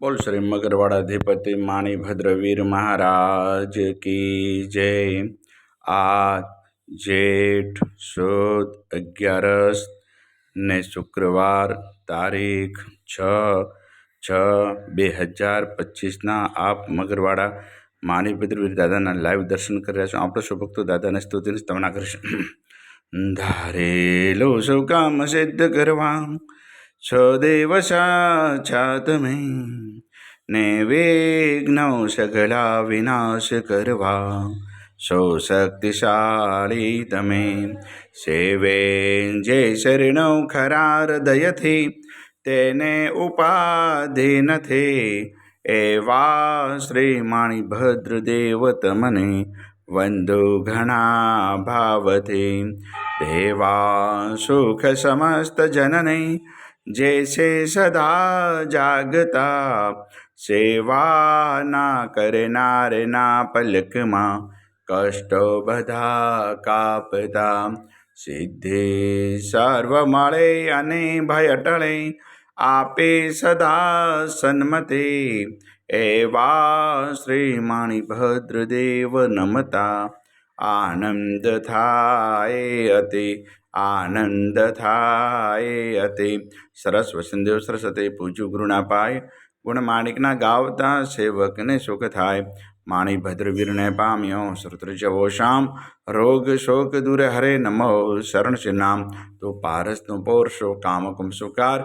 બોલ શ્રી મગરવાડાધિપતિ માણીભદ્રવીર મહારાજ કી જય. આ જેઠ, સુદ, અગિયારસ ને શુક્રવાર તારીખ છ છ બે હજાર પચીસના આપ મગરવાડા માણીભદ્રવીર દાદાના લાઈવ દર્શન કરી રહ્યા છો. આપણે સૌ દાદાને સ્તુતિની સ્તવના કરીશું. ધારેલો સૌ કામ સિદ્ધ કરવા. છો દેવ સાચા તમે ને વિઘ્નો સઘળા વિનાશ કરવા. સૌ શક્તિશાળી તમે. સેવે જે શરણો ખરા હૃદયથી તેને ઉપાધિ નથી. એવા શ્રી માણી ભદ્રદેવ તમને વંદુ ઘણા ભાવથી. દેવા સુખ સમસ્ત જનને જે છે સદા જાગતા સેવા સેવાના કરનારના પલકમાં કષ્ટો બધા કાપતા સિદ્ધિ સર્વ મળે અને ભય ટળે આપે સદા સન્મતે એવા શ્રી માણી ભદ્રદેવ નમતા આનંદ થાય અતિ આનંદ થાય અતિ. સરસ વસંદેવ સરસ્વતી પૂજ્યું ગુરુના પાય ગુણ માણિકના ગાવતા સેવકને સુખ થાય માણી ભદ્રવીરને પામ્યો શ્રુત્ર જવો શામ. રોગ શોક દૂર હરે નમો શરણ નામ તો પારસનો પૌરશો કામકુમ સુકાર.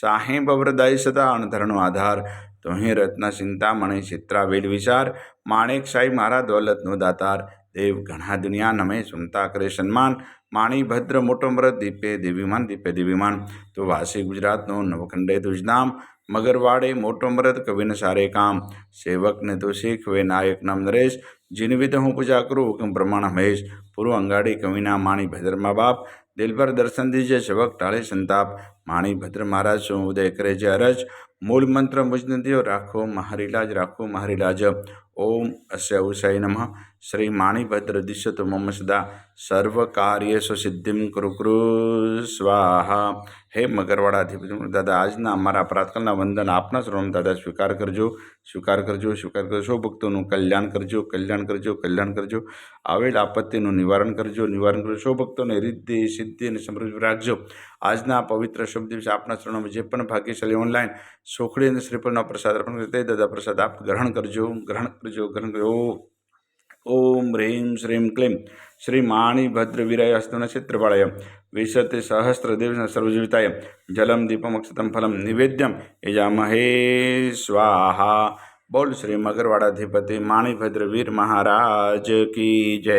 સાહેબ વરદાય સદા અણધરણો આધાર. તો અહીં રત્ન ચિંતામણી ચિત્રાવેલ વિચાર. માણેક સાઈ મારા દોલતનો દાતાર. દેવ ઘણા દુનિયા નમે સુનતા કરે સન્માન. માણી ભદ્ર મોટો મૃત દીપે દેવીમાન દીપે દેવીમાન. તો વાસી ગુજરાતનો નવખંડે તુજનામ મગરવાડે મોટો મૃત કવિને સારે કામ. સેવકને તો શીખવે નાયક નામ નરેશ. જીનવિધ હું પૂજા કરું, હુકમ પ્રમાણ મહેશ, પૂર્વ અંગાડી, કવિના, માણી, ભદ્રમા બાપ, દિલભર દર્શન દીજે શબક ટાળે, સંતાપ, માણી, ભદ્ર મહારાજ, શું ઉદય કરે છે અરજ? મૂળ મંત્ર મુજનદીઓ રાખો મહારીલાજ રાખો મહારીલાજ. ઓમ અસ્ય ઉષય નમઃ. શ્રી માણીભદ્ર દિશતો મમ સદા. સર્વ કાર્યેશુ સિદ્ધિમ કૃ કૃ સ્વાહા. હે મગરવાડાધિપતિ દાદા, આજના અમારા પ્રાતકાલના વંદન આપના સ્વરૂપ દાદા, સ્વીકાર કરજો સ્વીકાર કરજો સ્વીકાર કરજો ભક્તોનું કલ્યાણ કરજો કલ્યાણ કરજો કલ્યાણ કરજો, આવેલ આપત્તિનું નિવારણ કરજો નિવારણ કરજો, સૌ ભક્તોને રિદ્ધિ, સિદ્ધિ અને સમૃદ્ધિ રાખજો. આજના પવિત્ર શુભ દિવસે આપના ચરણોમાં જે પણ ભાગ્યશાળી ઓનલાઈન સોખડી અને શ્રીફળનો પ્રસાદ અર્પણ કરે તે દાદા પ્રસાદ આપ ગ્રહણ કરજો ગ્રહણ કરજો ગ્રહણ કરજો ઓમ હ્રીમ શ્રીમ, ક્લીમ. શ્રી માણીભદ્ર વિરાય હસ્તન ક્ષેત્રપાળય વિશતે સહસ્રદેવ સર્વજીવિતાય જલમ દીપમક્ષતમ ફલમ નિવેદ્યમ યજામહે સ્વાહા બોલ શ્રી મગરવાડાધિપતિ માણીભદ્રવીર મહારાજ કી જય